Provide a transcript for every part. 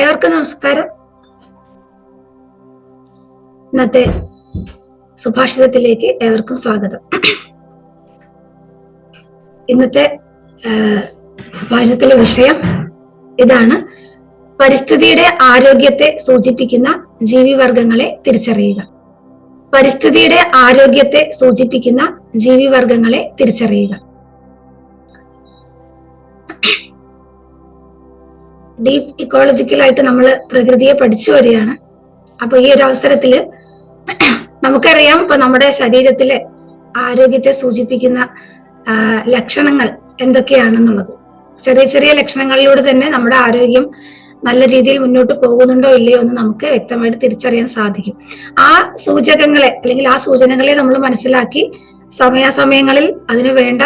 ഏവർക്കും നമസ്കാരം? ഇന്നത്തെ സുഭാഷിതത്തിലേക്ക് ഏവർക്കും സ്വാഗതം. ഇന്നത്തെ സുഭാഷിതത്തിലെ വിഷയം ഇതാണ് പരിസ്ഥിതിയുടെ ആരോഗ്യത്തെ സൂചിപ്പിക്കുന്ന ജീവിവർഗങ്ങളെ തിരിച്ചറിയുക. പരിസ്ഥിതിയുടെ ആരോഗ്യത്തെ സൂചിപ്പിക്കുന്ന ജീവിവർഗങ്ങളെ തിരിച്ചറിയുക. ഡീപ്പ് ഇക്കോളജിക്കലായിട്ട് നമ്മൾ പ്രകൃതിയെ പഠിച്ചു വരികയാണ്. അപ്പൊ ഈ ഒരു അവസരത്തിൽ നമുക്കറിയാം ഇപ്പൊ നമ്മുടെ ശരീരത്തിലെ ആരോഗ്യത്തെ സൂചിപ്പിക്കുന്ന ലക്ഷണങ്ങൾ എന്തൊക്കെയാണെന്നുള്ളത്. ചെറിയ ചെറിയ ലക്ഷണങ്ങളിലൂടെ തന്നെ നമ്മുടെ ആരോഗ്യം നല്ല രീതിയിൽ മുന്നോട്ട് പോകുന്നുണ്ടോ ഇല്ലയോ എന്ന് നമുക്ക് വ്യക്തമായിട്ട് തിരിച്ചറിയാൻ സാധിക്കും. ആ സൂചകങ്ങളെ അല്ലെങ്കിൽ ആ സൂചനകളെ നമ്മൾ മനസ്സിലാക്കി സമയാസമയങ്ങളിൽ അതിനു വേണ്ട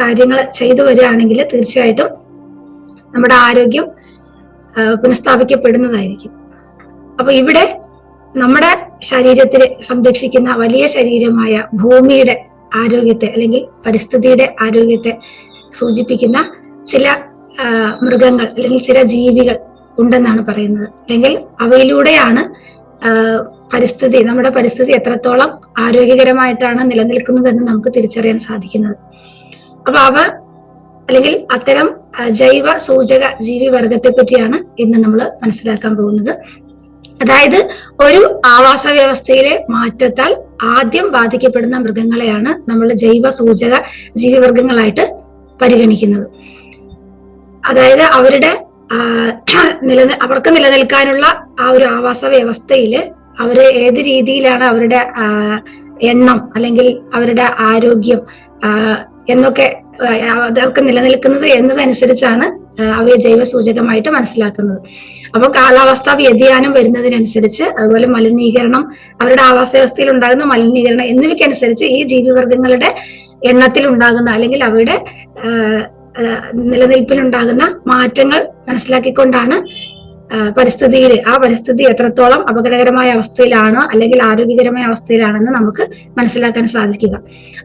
കാര്യങ്ങൾ ചെയ്തു വരികയാണെങ്കിൽ തീർച്ചയായിട്ടും നമ്മുടെ ആരോഗ്യം പുനഃസ്ഥാപിക്കപ്പെടുന്നതായിരിക്കും. അപ്പൊ ഇവിടെ നമ്മുടെ ശരീരത്തിൽ സംരക്ഷിക്കുന്ന വലിയ ശരീരമായ ഭൂമിയുടെ ആരോഗ്യത്തെ അല്ലെങ്കിൽ പരിസ്ഥിതിയുടെ ആരോഗ്യത്തെ സൂചിപ്പിക്കുന്ന ചില മൃഗങ്ങൾ അല്ലെങ്കിൽ ചില ജീവികൾ ഉണ്ടെന്നാണ് പറയുന്നത്. അല്ലെങ്കിൽ അവയിലൂടെയാണ് പരിസ്ഥിതി നമ്മുടെ പരിസ്ഥിതി എത്രത്തോളം ആരോഗ്യകരമായിട്ടാണ് നിലനിൽക്കുന്നതെന്ന് നമുക്ക് തിരിച്ചറിയാൻ സാധിക്കുന്നത്. അപ്പൊ അവ അല്ലെങ്കിൽ അത്തരം ജൈവ സൂചക ജീവി വർഗത്തെ പറ്റിയാണ് ഇന്ന് നമ്മൾ മനസ്സിലാക്കാൻ പോകുന്നത്. അതായത് ഒരു ആവാസ വ്യവസ്ഥയിലെ മാറ്റത്താൽ ആദ്യം ബാധിക്കപ്പെടുന്ന മൃഗങ്ങളെയാണ് നമ്മൾ ജൈവ സൂചക ജീവിവർഗങ്ങളായിട്ട് പരിഗണിക്കുന്നത്. അതായത് അവരുടെ നിലനി അവർക്ക് നിലനിൽക്കാനുള്ള ആ ഒരു ആവാസ വ്യവസ്ഥയിൽ അവർ ഏത് രീതിയിലാണ് അവരുടെ എണ്ണം അല്ലെങ്കിൽ അവരുടെ ആരോഗ്യം എന്നൊക്കെ അതൊക്കെ നിലനിൽക്കുന്നത് എന്നതനുസരിച്ചാണ് അവയെ ജൈവ സൂചകമായിട്ട് മനസ്സിലാക്കുന്നത്. അപ്പോൾ കാലാവസ്ഥാ വ്യതിയാനം വരുന്നതിനനുസരിച്ച് അതുപോലെ മലിനീകരണം അവരുടെ ആവാസ വ്യവസ്ഥയിൽ ഉണ്ടാകുന്ന മലിനീകരണം എന്നിവയ്ക്കനുസരിച്ച് ഈ ജീവിവർഗങ്ങളുടെ എണ്ണത്തിൽ ഉണ്ടാകുന്ന അല്ലെങ്കിൽ അവയുടെ നിലനിൽപ്പിലുണ്ടാകുന്ന മാറ്റങ്ങൾ മനസ്സിലാക്കിക്കൊണ്ടാണ് പരിസ്ഥിതിയിൽ ആ പരിസ്ഥിതി എത്രത്തോളം അപകടകരമായ അവസ്ഥയിലാണ് അല്ലെങ്കിൽ ആരോഗ്യകരമായ അവസ്ഥയിലാണെന്ന് നമുക്ക് മനസ്സിലാക്കാൻ സാധിക്കുക.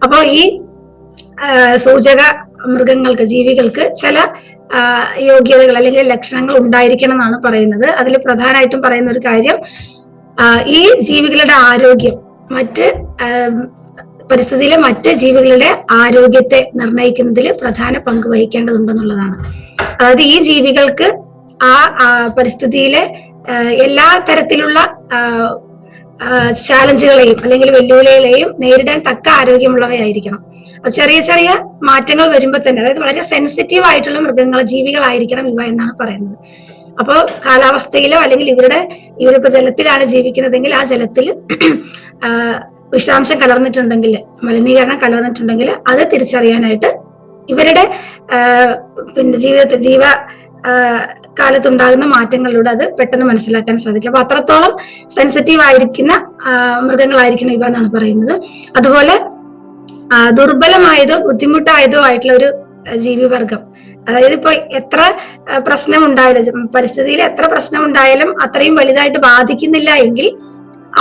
അപ്പോൾ ഈ സൂചക മൃഗങ്ങൾക്ക് ജീവികൾക്ക് ചില യോഗ്യതകൾ അല്ലെങ്കിൽ ലക്ഷണങ്ങൾ ഉണ്ടായിരിക്കണം എന്നാണ് പറയുന്നത്. അതിൽ പ്രധാനമായിട്ടും പറയുന്ന ഒരു കാര്യം ഈ ജീവികളുടെ ആരോഗ്യം മറ്റ് പരിസ്ഥിതിയിലെ മറ്റ് ജീവികളുടെ ആരോഗ്യത്തെ നിർണയിക്കുന്നതിൽ പ്രധാന പങ്ക് വഹിക്കേണ്ടതുണ്ടെന്നുള്ളതാണ്. അതായത് ഈ ജീവികൾക്ക് ആ പരിസ്ഥിതിയിലെ എല്ലാ തരത്തിലുള്ള ചാലഞ്ചുകളെയും അല്ലെങ്കിൽ വെല്ലുവിളികളെയും നേരിടാൻ തക്ക ആരോഗ്യമുള്ളവയായിരിക്കണം. ചെറിയ ചെറിയ മാറ്റങ്ങൾ വരുമ്പോൾ തന്നെ അതായത് വളരെ സെൻസിറ്റീവ് ആയിട്ടുള്ള മൃഗങ്ങൾ ജീവികളായിരിക്കണം ഇവ എന്നാണ് പറയുന്നത്. അപ്പോൾ കാലാവസ്ഥയിലോ അല്ലെങ്കിൽ ഇവരുടെ ഇവരിപ്പോ ജലത്തിലാണ് ജീവിക്കുന്നതെങ്കിൽ ആ ജലത്തിൽ വിഷാംശം കലർന്നിട്ടുണ്ടെങ്കിൽ മലിനീകരണം കലർന്നിട്ടുണ്ടെങ്കിൽ അത് തിരിച്ചറിയാനായിട്ട് ഇവരുടെ പിന്നെ ജീവിതത്തിൽ ജീവ കാലത്തുണ്ടാകുന്ന മാറ്റങ്ങളിലൂടെ അത് പെട്ടെന്ന് മനസ്സിലാക്കാൻ സാധിക്കും. അപ്പൊ അത്രത്തോളം സെൻസിറ്റീവ് ആയിരിക്കുന്ന മൃഗങ്ങളായിരിക്കണം ഇവ എന്നാണ് പറയുന്നത്. അതുപോലെ ദുർബലമായതോ ബുദ്ധിമുട്ടായതോ ആയിട്ടുള്ള ഒരു ജീവി ജീവിവർഗം. അതായത് ഇപ്പൊ എത്ര പ്രശ്നം ഉണ്ടായാലും പരിസ്ഥിതിയിൽ എത്ര പ്രശ്നം ഉണ്ടായാലും അത്രയും വലുതായിട്ട് ബാധിക്കുന്നില്ല എങ്കിൽ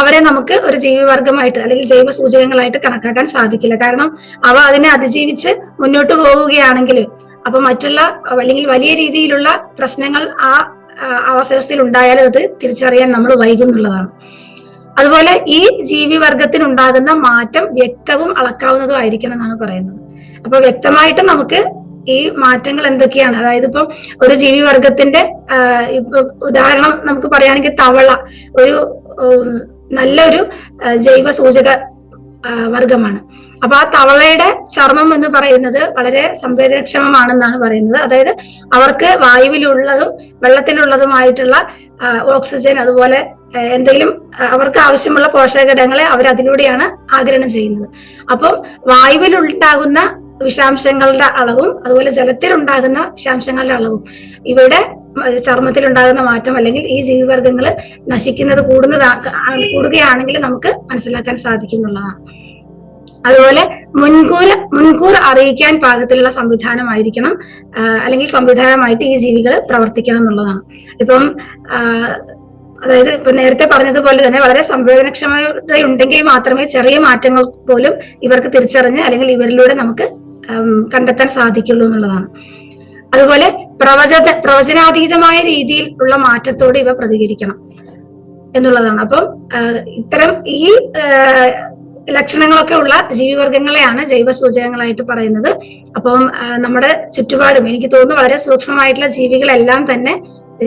അവരെ നമുക്ക് ഒരു ജീവിവർഗമായിട്ട് അല്ലെങ്കിൽ ജൈവ സൂചകങ്ങളായിട്ട് കണക്കാക്കാൻ സാധിക്കില്ല. കാരണം അവ അതിനെ അതിജീവിച്ച് മുന്നോട്ട് പോവുകയാണെങ്കിൽ അപ്പൊ മറ്റുള്ള അല്ലെങ്കിൽ വലിയ രീതിയിലുള്ള പ്രശ്നങ്ങൾ ആ അവസരത്തിൽ ഉണ്ടായാലും അത് തിരിച്ചറിയാൻ നമ്മൾ വൈകുന്നുള്ളതാണ്. അതുപോലെ ഈ ജീവിവർഗത്തിന് ഉണ്ടാകുന്ന മാറ്റം വ്യക്തവും അളക്കാവുന്നതും ആയിരിക്കണം എന്നാണ് പറയുന്നത്. അപ്പൊ വ്യക്തമായിട്ട് നമുക്ക് ഈ മാറ്റങ്ങൾ എന്തൊക്കെയാണ്? അതായത് ഇപ്പം ഒരു ജീവിവർഗത്തിന്റെ വർഗത്തിന്റെ ഇപ്പൊ ഉദാഹരണം നമുക്ക് പറയുകയാണെങ്കിൽ തവള ഒരു നല്ലൊരു ജൈവ സൂചക വർഗമാണ് അപ്പൊ ആ തവളയുടെ ചർമ്മം എന്ന് പറയുന്നത് വളരെ സംവേദനക്ഷമമാണെന്നാണ് പറയുന്നത്. അതായത് അവർക്ക് വായുവിലുള്ളതും വെള്ളത്തിലുള്ളതുമായിട്ടുള്ള ഓക്സിജൻ അതുപോലെ എന്തെങ്കിലും അവർക്ക് ആവശ്യമുള്ള പോഷകഘടകങ്ങളെ അവർ അതിലൂടെയാണ് ആഗിരണം ചെയ്യുന്നത്. അപ്പം വായുവിലുണ്ടാകുന്ന വിഷാംശങ്ങളുടെ അളവും അതുപോലെ ജലത്തിലുണ്ടാകുന്ന വിഷാംശങ്ങളുടെ അളവും ഇവയുടെ ചർമ്മത്തിൽ ഉണ്ടാകുന്ന മാറ്റം അല്ലെങ്കിൽ ഈ ജീവിവർഗങ്ങൾ നശിക്കുന്നത് കൂടുന്നതാ കൂടുകയാണെങ്കിൽ നമുക്ക് മനസ്സിലാക്കാൻ സാധിക്കും എന്നുള്ളതാണ് അതുപോലെ മുൻകൂർ മുൻകൂർ അറിയിക്കാൻ പാകത്തിലുള്ള സംവിധാനമായിരിക്കണം അല്ലെങ്കിൽ സംവിധാനമായിട്ട് ഈ ജീവികൾ പ്രവർത്തിക്കണം എന്നുള്ളതാണ്. ഇപ്പം അതായത് ഇപ്പൊ നേരത്തെ പറഞ്ഞതുപോലെ തന്നെ വളരെ സംവേദനക്ഷമതയുണ്ടെങ്കിൽ മാത്രമേ ചെറിയ മാറ്റങ്ങൾ പോലും ഇവർക്ക് തിരിച്ചറിഞ്ഞ് അല്ലെങ്കിൽ ഇവരിലൂടെ നമുക്ക് കണ്ടെത്താൻ സാധിക്കുള്ളൂ എന്നുള്ളതാണ്. അതുപോലെ പ്രവചന പ്രവചനാതീതമായ രീതിയിൽ ഉള്ള മാറ്റത്തോട് ഇവ പ്രതികരിക്കണം എന്നുള്ളതാണ്. അപ്പം ഇത്തരം ഈ ലക്ഷണങ്ങളൊക്കെ ഉള്ള ജീവിവർഗങ്ങളെയാണ് ജൈവ സൂചകങ്ങളായിട്ട് പറയുന്നത്. അപ്പം നമ്മുടെ ചുറ്റുപാടും എനിക്ക് തോന്നുന്നു വളരെ സൂക്ഷ്മമായിട്ടുള്ള ജീവികളെല്ലാം തന്നെ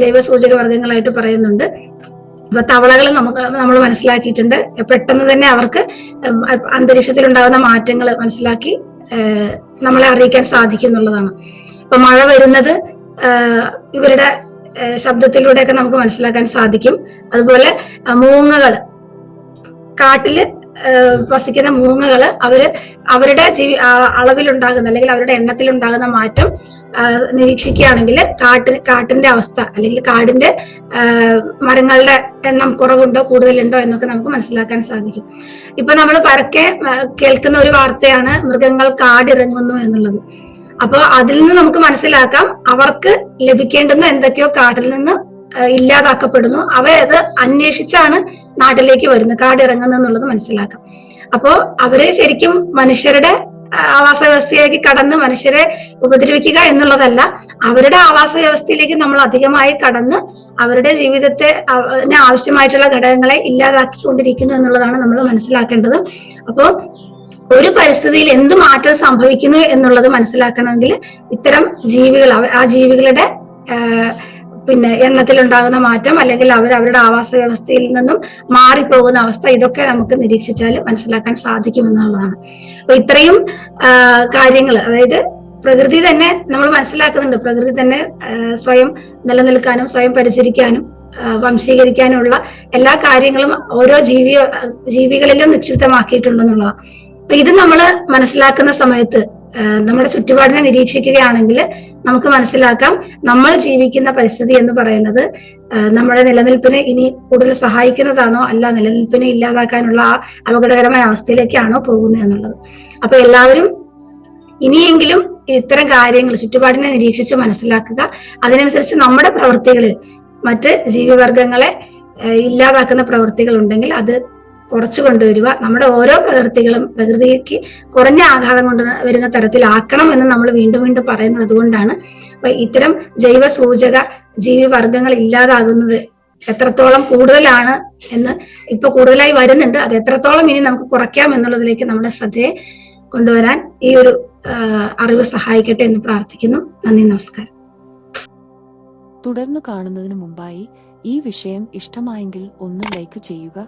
ജൈവ സൂചക വർഗങ്ങളായിട്ട് പറയുന്നുണ്ട്. അപ്പൊ തവളകൾ നമുക്ക് നമ്മൾ മനസ്സിലാക്കിയിട്ടുണ്ട്. പെട്ടെന്ന് തന്നെ അവർക്ക് അന്തരീക്ഷത്തിൽ ഉണ്ടാകുന്ന മാറ്റങ്ങൾ മനസ്സിലാക്കി നമ്മളെ അറിയിക്കാൻ സാധിക്കും എന്നുള്ളതാണ്. ഇപ്പൊ മഴ വരുന്നത് ഇവരുടെ ശബ്ദത്തിലൂടെ ശബ്ദത്തിലൂടെയൊക്കെ നമുക്ക് മനസ്സിലാക്കാൻ സാധിക്കും. അതുപോലെ മൂങ്ങകൾ കാട്ടിൽ വസിക്കുന്ന മൂങ്ങകൾ അവർ അവരുടെ ജീവി അളവിലുണ്ടാകുന്ന അല്ലെങ്കിൽ അവരുടെ എണ്ണത്തിൽ ഉണ്ടാകുന്ന മാറ്റം നിരീക്ഷിക്കുകയാണെങ്കിൽ കാട്ടിൽ കാട്ടിന്റെ അവസ്ഥ അല്ലെങ്കിൽ കാടിന്റെ മരങ്ങളുടെ എണ്ണം കുറവുണ്ടോ കൂടുതലുണ്ടോ എന്നൊക്കെ നമുക്ക് മനസ്സിലാക്കാൻ സാധിക്കും. ഇപ്പൊ നമ്മൾ പരക്കെ കേൾക്കുന്ന ഒരു വാർത്തയാണ് മൃഗങ്ങൾ കാടിറങ്ങുന്നു എന്നുള്ളത്. അപ്പൊ അതിൽ നിന്ന് നമുക്ക് മനസ്സിലാക്കാം അവർക്ക് ലഭിക്കേണ്ടുന്ന എന്തൊക്കെയോ കാട്ടിൽ നിന്ന് ഇല്ലാതാക്കപ്പെടുന്നു. അവയത് അന്വേഷിച്ചാണ് നാട്ടിലേക്ക് വരുന്നത്. കാടിറങ്ങുന്നു എന്നുള്ളത് മനസ്സിലാക്കാം. അപ്പോ അവരെ ശരിക്കും മനുഷ്യരുടെ ആവാസ വ്യവസ്ഥയിലേക്ക് കടന്ന് മനുഷ്യരെ ഉപദ്രവിക്കുക എന്നുള്ളതല്ല അവരുടെ ആവാസ വ്യവസ്ഥയിലേക്ക് നമ്മൾ അധികമായി കടന്ന് അവരുടെ ജീവിതത്തെ ആവശ്യമായിട്ടുള്ള ഘടകങ്ങളെ ഇല്ലാതാക്കിക്കൊണ്ടിരിക്കുന്നു എന്നുള്ളതാണ് നമ്മൾ മനസ്സിലാക്കേണ്ടത്. അപ്പോ ഒരു പരിസ്ഥിതിയിൽ എന്ത് മാറ്റം സംഭവിക്കുന്നു എന്നുള്ളത് മനസ്സിലാക്കണമെങ്കിൽ ഇത്തരം ജീവികൾ ആ ജീവികളുടെ പിന്നെ എണ്ണത്തിലുണ്ടാകുന്ന മാറ്റം അല്ലെങ്കിൽ അവർ അവരുടെ ആവാസ വ്യവസ്ഥയിൽ നിന്നും മാറിപ്പോകുന്ന അവസ്ഥ ഇതൊക്കെ നമുക്ക് നിരീക്ഷിച്ചാൽ മനസ്സിലാക്കാൻ സാധിക്കുമെന്നുള്ളതാണ് അപ്പൊ ഇത്രയും കാര്യങ്ങൾ അതായത് പ്രകൃതി തന്നെ നമ്മൾ മനസ്സിലാക്കുന്നുണ്ട്. പ്രകൃതി തന്നെ സ്വയം നിലനിൽക്കാനും സ്വയം പരിചരിക്കാനും വംശീകരിക്കാനുമുള്ള എല്ലാ കാര്യങ്ങളും ഓരോ ജീവി ജീവികളിലും നിക്ഷിപ്തമാക്കിയിട്ടുണ്ടെന്നുള്ളതാണ്. ഇത് നമ്മൾ മനസ്സിലാക്കുന്ന സമയത്ത് നമ്മുടെ ചുറ്റുപാടിനെ നിരീക്ഷിക്കുകയാണെങ്കിൽ നമുക്ക് മനസ്സിലാക്കാം നമ്മൾ ജീവിക്കുന്ന പരിസ്ഥിതി എന്ന് പറയുന്നത് നമ്മുടെ നിലനിൽപ്പിനെ ഇനി കൂടുതൽ സഹായിക്കുന്നതാണോ അല്ല നിലനിൽപ്പിനെ ഇല്ലാതാക്കാനുള്ള ആ അപകടകരമായ അവസ്ഥയിലേക്കാണോ പോകുന്നത് എന്നുള്ളത്. അപ്പൊ എല്ലാവരും ഇനിയെങ്കിലും ഇത്തരം കാര്യങ്ങൾ ചുറ്റുപാടിനെ നിരീക്ഷിച്ച് മനസ്സിലാക്കുക. അതിനനുസരിച്ച് നമ്മുടെ പ്രവൃത്തികളിൽ മറ്റ് ജീവിവർഗങ്ങളെ ഇല്ലാതാക്കുന്ന പ്രവൃത്തികൾ ഉണ്ടെങ്കിൽ അത് കുറച്ചു കൊണ്ടുവരിക. നമ്മുടെ ഓരോ പ്രകൃതികളും പ്രകൃതിക്ക് കുറഞ്ഞ ആഘാതം കൊണ്ട് വരുന്ന തരത്തിലാക്കണം എന്ന് നമ്മൾ വീണ്ടും വീണ്ടും പറയുന്നത് അതുകൊണ്ടാണ്. അപ്പൊ ഇത്തരം ജൈവ സൂചക ജീവിവർഗങ്ങൾ ഇല്ലാതാകുന്നത് എത്രത്തോളം കൂടുതലാണ് എന്ന് ഇപ്പൊ കൂടുതലായി വരുന്നുണ്ട്. അത് എത്രത്തോളം ഇനി നമുക്ക് കുറയ്ക്കാം എന്നുള്ളതിലേക്ക് നമ്മുടെ ശ്രദ്ധയെ കൊണ്ടുവരാൻ ഈ ഒരു അറിവ് സഹായിക്കട്ടെ എന്ന് പ്രാർത്ഥിക്കുന്നു. നന്ദി നമസ്കാരം. തുടർന്ന് കാണുന്നതിന് മുമ്പായി ഈ വിഷയം ഇഷ്ടമായെങ്കിൽ ഒന്ന് ലൈക്ക് ചെയ്യുക